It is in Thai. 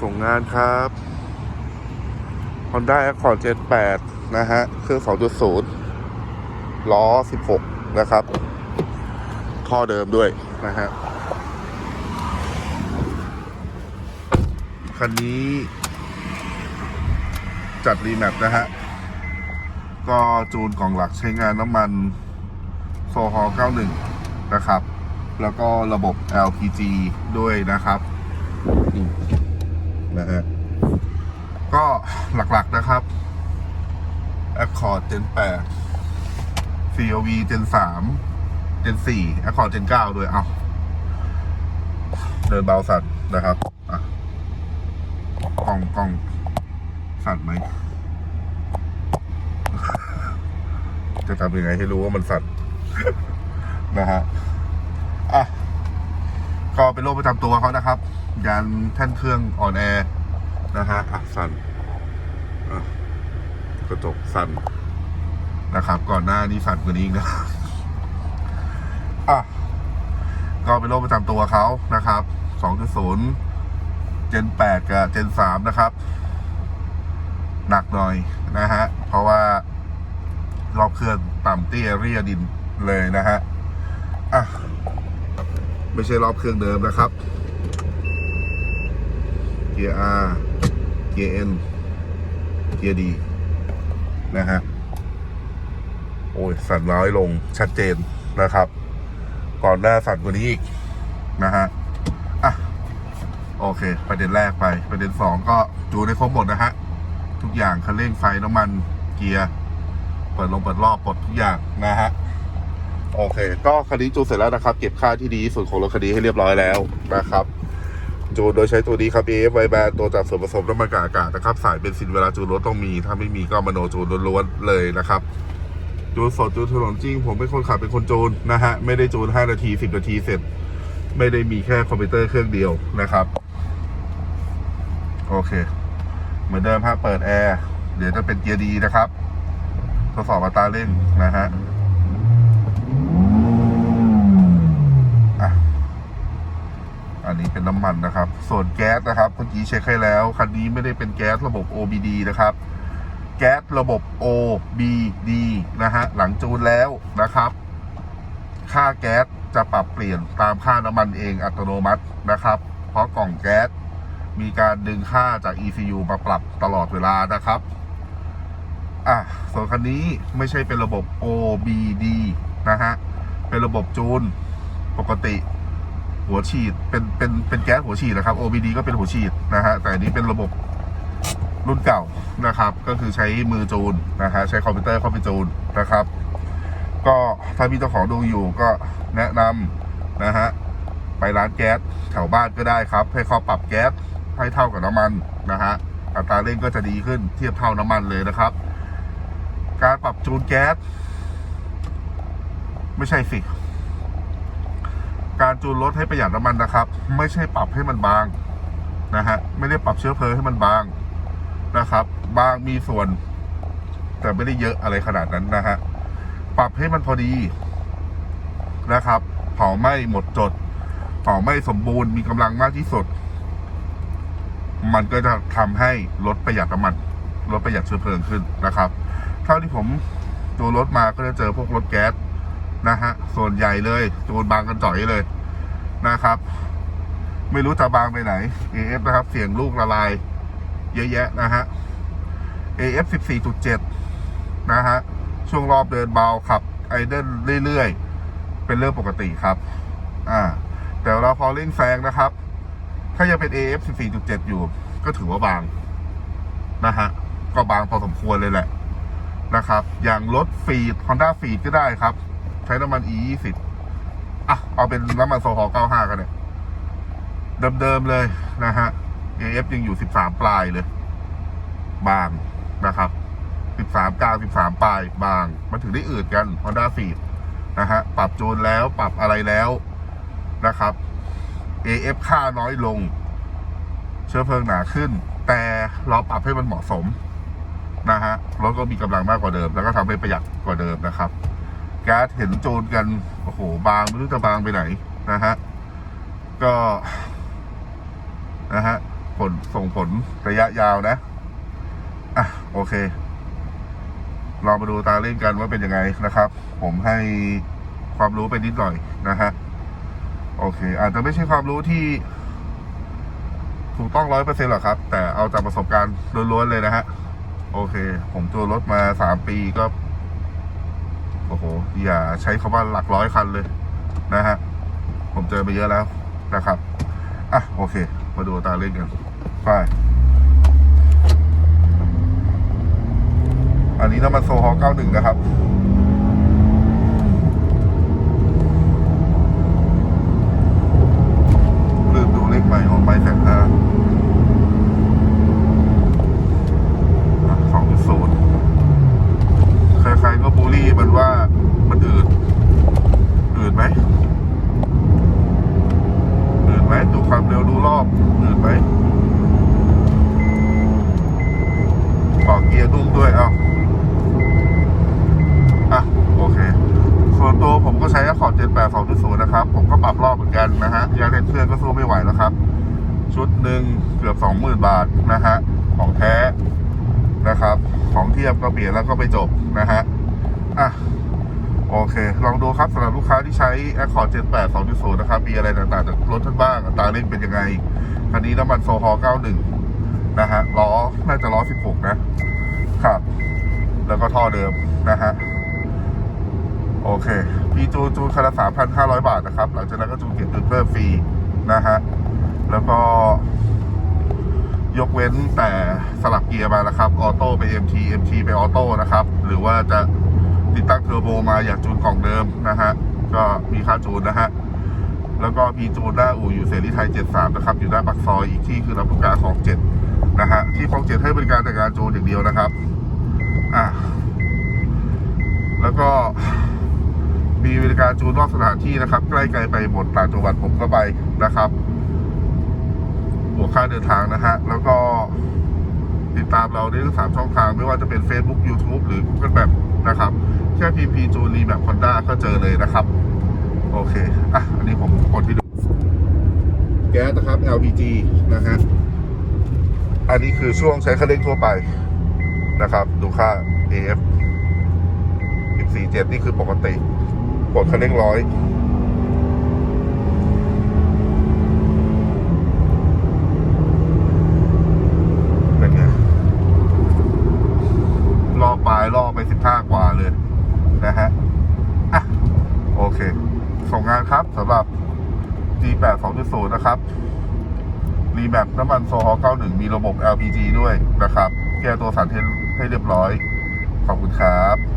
ส่งงานครับ Honda Accord Gen 8นะฮะ เครื่อง 2.0 ล้อ 16 นะครับ ท่อเดิมด้วยนะฮะ คันนี้จัดรีแมปนะฮะ ก็จูนกล่องหลักใช้งานน้ำมันโซฮอ91 นะครับ แล้วก็ระบบ LPG ด้วยนะครับ นะฮะ ก็หลักๆนะครับ Accord Gen 8 COV Gen 3 Gen 4 Accord Gen 9 ด้วย เอาเดินเบาสั่นนะครับอะกล้องกล้องสั่นไหม จะทำยังไงให้รู้ว่ามันสั่นนะฮะ ก็เป็นโรคประจำตัวเขานะครับยันแท่นเครื่องอ่อนแอนะฮะอะสั่นกระจกสั่นนะครับ ก่อนหน้านี้สั่นกว่านี้อีกนะอะก็เป็นโรคประจำตัวเขานะครับ 2.0เจน8กับเจน3นะครับ หนักหน่อยนะฮะ เพราะว่ารอบเครื่องต่ำเตี้ยเรียดินเลยนะฮะ อะ ไม่ใช่รอบเครื่องเดิมนะครับเกียร์ R เกียร์ N เกียร์ D นะฮะโอ้ยสั่นน้อยลงชัดเจนนะครับ ก่อนหน้าสั่นกว่านี้อีกนะฮะอะโอเค ประเด็นแรกไป ประเด็นสองก็ดูได้ครบหมดนะฮะ ทุกอย่างคันเร่งไฟน้ำมันเกียร์ เปิดลงเปิดรอบปลดทุกอย่างนะฮะ โอเค ก็คันนี้จูนเสร็จแล้วนะครับ เก็บค่าที่ดีที่สุดของรถคันนี้ให้เรียบร้อยแล้วนะครับ จูนโดยใช้ตัวนี้ครับ AF ไวแบนตัวจับส่วนผสมน้ำมันกับอากาศนะครับ สายเบนซินเวลาจูนรถต้องมี ถ้าไม่มีก็มโนจูนล้วนๆเลยนะครับ จูนสดจูนถนนจริง ผมเป็นคนขับเป็นคนจูนนะฮะ ไม่ได้จูน 5 นาที 10 นาทีเสร็จ ไม่ได้มีแค่คอมพิวเตอร์เครื่องเดียวนะครับ โอเค เหมือนเดิมฮะเปิดแอร์เดี๋ยวจะเป็นเกียร์ดีนะครับ ทดสอบอัตราเร่งนะฮะ อะ อันนี้เป็นน้ำมันนะครับ ส่วนแก๊สนะครับเมื่อกี้เช็คให้แล้ว คันนี้ไม่ได้เป็นแก๊สระบบ OBD นะครับ แก๊สระบบ OBD นะฮะหลังจูนแล้วนะครับ ค่าแก๊สจะปรับเปลี่ยนตามค่าน้ำมันเองอัตโนมัตินะครับ เพราะกล่องแก๊สมีการดึงค่าจาก ECU มาปรับตลอดเวลานะครับอะส่วนคันนี้ไม่ใช่เป็นระบบ OBD นะฮะ เป็นระบบจูนปกติ หัวฉีดเป็นเป็นเป็นแก๊สหัวฉีดนะครับ OBD ก็เป็นหัวฉีดนะฮะแต่อันนี้เป็นระบบรุ่นเก่านะครับ ก็คือใช้มือจูนนะฮะใช้คอมพิวเตอร์เข้าไปจูนนะครับ ก็ถ้ามีเจ้าของดูอยู่ก็แนะนำนะฮะไปร้านแก๊สแถวบ้านก็ได้ครับ ให้เขาปรับแก๊สให้เท่ากับน้ำมันนะฮะอัตราเร่งก็จะดีขึ้นเทียบเท่าน้ำมันเลยนะครับ การปรับจูนแก๊สไม่ใช่สิ การจูนรถให้ประหยัดน้ำมันนะครับ ไม่ใช่ปรับให้มันบางนะฮะไม่ได้ปรับเชื้อเพลิงให้มันบางนะครับ บางมีส่วน แต่ไม่ได้เยอะอะไรขนาดนั้นนะฮะปรับให้มันพอดีนะครับเผาไหม้หมดจดเผาไหม้สมบูรณ์มีกำลังมากที่สุด มันก็จะทำให้รถประหยัดน้ำมันรถประหยัดเชื้อเพลิงขึ้นนะครับ เท่าที่ผมจูรถมาก็จะเจอพวกรถแก๊ส นะฮะ ส่วนใหญ่เลยจูนบางกันจ่อยเลยนะครับ ไม่รู้จะบางไปไหน AF นะครับ เสียงลูกละลาย เยอะแยะนะฮะ AF 14.7 นะฮะ ช่วงรอบเดินเบาขับไอเดิลเรื่อยๆ เป็นเรื่องปกติครับ อ่า แต่เราพอเร่งแซงนะครับ ถ้ายังเป็น AF 14.7 อยู่ ก็ถือว่าบาง นะฮะ ก็บางพอสมควรเลยแหละนะครับ อย่างรถฟีด Honda ฟีดก็ได้ครับ ใช้น้ำมัน E 20 อะ เอาเป็นน้ำมันโซฮอล95 กันเนี่ย เดิมๆเลยนะฮะ AF ยังอยู่ 13 ปลายเลย บางนะครับ 13กลาง13 ปลาย บาง มันถึงได้อืดกัน Honda f e e d นะฮะ ปรับจูนแล้วปรับอะไรแล้วนะครับ AF ค่าน้อยลง เชื้อเพลิงหนาขึ้น แต่เราปรับให้มันเหมาะสมนะฮะรถก็มีกำลังมากกว่าเดิม แล้วก็ทำให้ประหยัดกว่าเดิมนะครับ แก๊สเห็นโจูนกัน โอ้โห บางไม่รู้จะบางไปไหนนะฮะ ก็ นะฮะ ผลส่งผลระยะยาวนะ อะ โอเค เรามาดูตาเล่นกันว่าเป็นยังไงนะครับ ผมให้ความรู้ไปนิดหน่อยนะฮะ โอเค อาจจะไม่ใช่ความรู้ที่ ถูกต้องร้อยเปอร์เซ็นต์หรอกครับ แต่เอาจากประสบการณ์ล้วนๆเลยนะฮะ โอเค ผมจูรถมาสามปีก็ โอ้โห อย่าใช้คำว่าหลักร้อยคันเลยนะฮะ ผมเจอไปเยอะแล้วนะครับ อะ โอเค มาดูตาเล่นกันไปอันนี้น้ำมันโซฮอล์91 นะครับ ลืมดูเลขใหม่ของไปแสนห้าสองจุดศูนย์ใครๆ นว่ามันอืดอืดไหมอืดไหมดูความเร็วดูรอบอืดไหมต่อเกียร์ดุ้งด้วยเอาอะโอเค ส่วนตัวผมก็ใช้ Accord 78 2.0นะครับ ผมก็ปรับรอบเหมือนกันนะฮะยางเทนเครื่องก็สู้ไม่ไหวแล้วครับ ชุดหนึ่งเกือบ20,000บาทนะฮะของแท้นะครับ ของเทียบก็เปลี่ยนแล้วก็ไปจบนะฮะ อะโอเค ลองดูครับสำหรับลูกค้าที่ใช้ Accord 78 2.0 นะครับ มีอะไรต่างๆจากรถท่านบ้างตาเร่งเป็นยังไง คันนี้น้ำมันโซฮอล91 นะฮะ ล้อ น่าจะล้อ 16 นะ ครับ แล้วก็ท่อเดิมนะฮะ โอเค พีจูจูคันละสามพันห้าร้อยบาทนะครับ หลังจากนั้นก็จูเก็บเงินเพิ่มฟรีนะฮะ แล้วก็ ยกเว้นแต่สลับเกียร์มาแล้วครับ ออโต้ไป MT MT ไปออโต้นะครับ หรือว่าจะ ติดตั้งเทอร์โบมาอยากจูนกล่องเดิมนะฮะ ก็มีค่าจูนนะฮะ แล้วก็มีจูนหน้าอู่อยู่เสรีไทย 73 นะครับ อยู่หน้าปากซอยอีกที่คือลำลูกกาของ7นะฮะ ที่ของ7ให้บริการแต่งานจูนอย่างเดียวนะครับ อะแล้วก็มีบริการจูนนอกสถานที่นะครับ ใกล้ไกลไปหมดต่างจังหวัดผมก็ไปนะครับบวกค่าเดินทางนะฮะ แล้วก็ติดตามเราได้ทั้งสามช่องทาง ไม่ว่าจะเป็น Facebook YouTube หรือ Google Map นะครับ แค่ P P จูนรีแบบคอนด้าก็เจอเลยนะครับ โอเค อะ อันนี้ผมกดที่ดู แก๊สนะครับ LPG นะฮะ อันนี้คือช่วงใช้คันเร่งทั่วไปนะครับ ดูค่า AF 147 นี่คือปกติ กดคันเร่งร้อย เป็นไงรอบปลายรอบไป 15 กว่าเลย นะฮะ อะ โอเค ส่งงานครับสำหรับ สูตรนะครับ รีแมปน้ำมันโซฮอล์91 มีระบบ LPG ด้วยนะครับ แก้ตัวสารเทนให้เรียบร้อย ขอบคุณครับ